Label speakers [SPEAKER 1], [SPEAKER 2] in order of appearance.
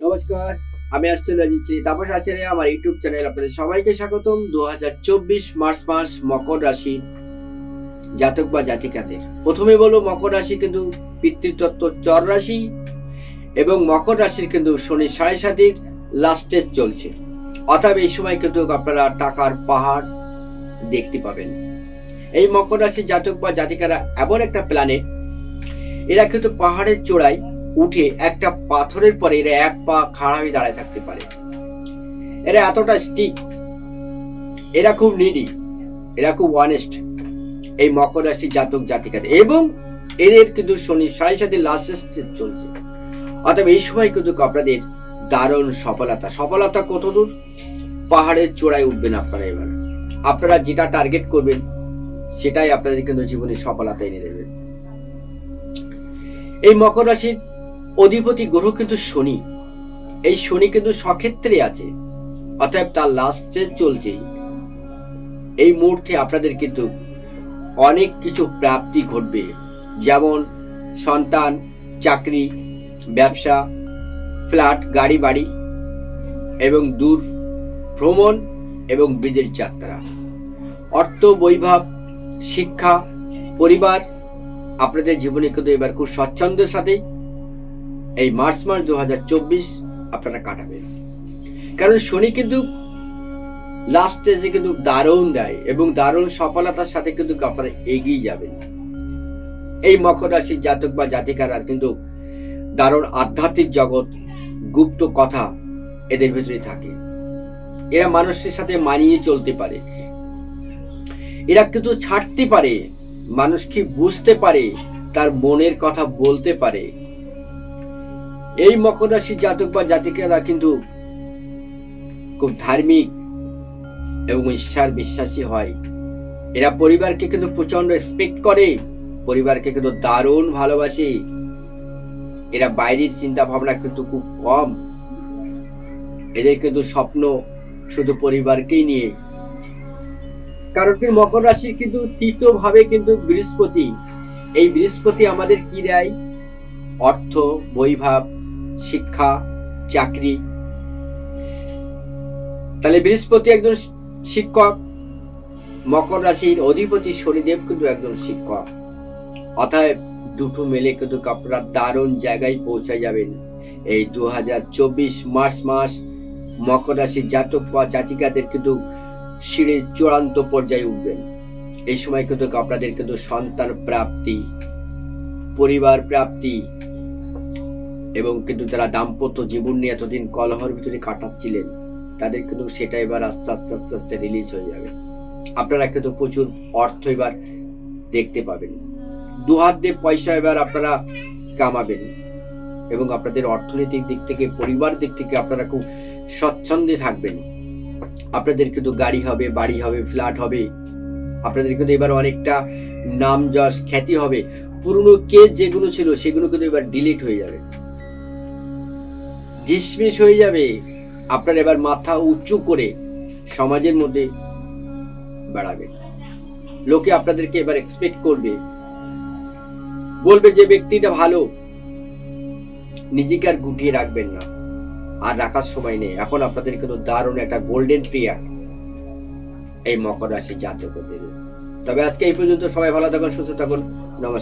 [SPEAKER 1] নমস্কার, আমি অ্যাস্ট্রোলজি তাপস আচার্য, আমার ইউটিউব চ্যানেল আপনাদের সবাইকে স্বাগতম দু মার্চ মাস মকর রাশি জাতক বা জাতিকাদের। প্রথমে বলব মকর রাশি কিন্তু পিতৃতত্ত্ব চর রাশি এবং মকর রাশির কিন্তু শনি সাড়ে সাতির লাস্টেজ চলছে। অতএব এই সময় কিন্তু আপনারা টাকার পাহাড় দেখতে পাবেন। এই মকর রাশির জাতক বা জাতিকারা এমন একটা প্ল্যানেট এরা কিন্তু পাহাড়ের চূড়ায় উঠে একটা পাথরের পরে এরা এক পা খাড়া হয়ে দাঁড়ায় থাকতে পারে। এরা এতটা স্টিক এরা খুব নিডি এরা খুব অনেস্ট এই মকর রাশি জাতক জাতিকাদের। এবং এদের কিন্তু শনি সাড়ে সাথে লাস্ট চলছে। অতএব এই সময় কিন্তু আপনাদের দারুণ সফলতা। সফলতা কত দূর? পাহাড়ের চূড়ায় উঠবেন আপনারা এবার। আপনারা যেটা টার্গেট করবেন, সেটাই আপনাদের কিন্তু জীবনে সফলতা এনে দেবে। এই মকর রাশির অধিপতি গ্রহ কিন্তু শনি। এই শনি কিন্তু সক্ষেত্রে আছে, অতএব তার লাস্ট স্টেজ চলছে এই মুহূর্তে আপনাদের কিন্তু অনেক কিছু প্রাপ্তি ঘটবে, যেমন সন্তান, চাকরি, ব্যবসা, ফ্ল্যাট গাড়ি বাড়ি এবং দূর ভ্রমণ এবং বিদেশ যাত্রা। অর্থ, বৈভব, শিক্ষা, পরিবার, আপনাদের জীবনে কিন্তু এবার খুব স্বচ্ছন্দের সাথেই এই মার্চ মাস দু হাজার চব্বিশ আপনারা কাটাবেন। কারণ শনি কিন্তু লাস্ট স্টেজে কিন্তু দারুণ দেয় এবং দারুণ সফলতার সাথে কিন্তু আপনারা এগিয়ে যাবেন। এই মকর রাশির জাতক বা জাতিকারা কিন্তু দারুণ আধ্যাত্মিক জগৎ, গুপ্ত কথা এদের ভিতরে থাকে। এরা মানুষের সাথে মানিয়ে চলতে পারে। এরা কিন্তু ছাড়তে পারে মানুষকে বুঝতে পারে, তার মনের কথা বলতে পারে। এই মকর রাশি জাতক বা জাতিকারা কিন্তু খুব ধার্মিক এবং ঈশ্বর বিশ্বাসী হয়। এরা পরিবারকে কিন্তু প্রচণ্ড রেসপেক্ট করে, পরিবারকে কিন্তু দারুণ ভালোবাসে। এরা বাইরের চিন্তা ভাবনা কিন্তু খুব কম। এদের কিন্তু স্বপ্ন শুধু পরিবারকেই নিয়ে। কারণ কি মকর রাশির কিন্তু তৃতীয় ভাবে কিন্তু বৃহস্পতি। এই বৃহস্পতি আমাদের কি দেয়? অর্থ, বৈভাব শিক্ষা, চাকরি। তাহলে বৃহস্পতি একজন শিক্ষক, মকর রাশির অধিপতি শনিদেব কিন্তু একজন শিক্ষক। অতএব দুটো মেলে কিন্তু আপনারা দারুণ জায়গায় পৌঁছে যাবেন। এই দু হাজার চব্বিশ মার্চ মাস মকর রাশির জাতক বা জাতিকাদের কিন্তু সিঁড়ির চূড়ান্ত পর্যায়ে উঠবেন। এই সময় কিন্তু আপনাদের কিন্তু সন্তান প্রাপ্তি, পরিবার প্রাপ্তি এবং কিন্তু তারা দাম্পত্য জীবন নিয়ে এতদিন কলহর ভিতরে কাটাচ্ছিলেন, তাদের কিন্তু সেটা এবার আস্তে আস্তে আস্তে আস্তে রিলিজ হয়ে যাবে। আপনারা কিন্তু প্রচুর অর্থ এবার দেখতে পাবেন। দু হাত দিয়ে পয়সা এবার আপনারা কামাবেন এবং আপনাদের অর্থনৈতিক দিক থেকে, পরিবার দিক থেকে আপনারা খুব স্বচ্ছন্দে থাকবেন। আপনাদের কিন্তু গাড়ি হবে, বাড়ি হবে ফ্ল্যাট হবে। আপনাদের কিন্তু এবার অনেকটা নাম যশ খ্যাতি হবে। পুরনো কেস যেগুলো ছিল, সেগুলো কিন্তু এবার ডিলিট হয়ে যাবে। ডিসমিস হয়ে যাবে। আপনার এবার মাথা উঁচু করে সমাজের মধ্যে বেড়াবে। লোকে আপনাদেরকে এবার এক্সপেক্ট করবে। বলবে যে ব্যক্তিটা ভালো, নিজেকে আর গুটিয়ে রাখবেন না। আর রাখার সময় নেই। এখন আপনাদের কিন্তু দারুণ একটা গোল্ডেন পিরিয়ড এই মকর রাশি জাতকদের। তবে আজকে এই পর্যন্ত সবাই ভালো থাকুন, সুস্থ থাকুন। নমস্কার।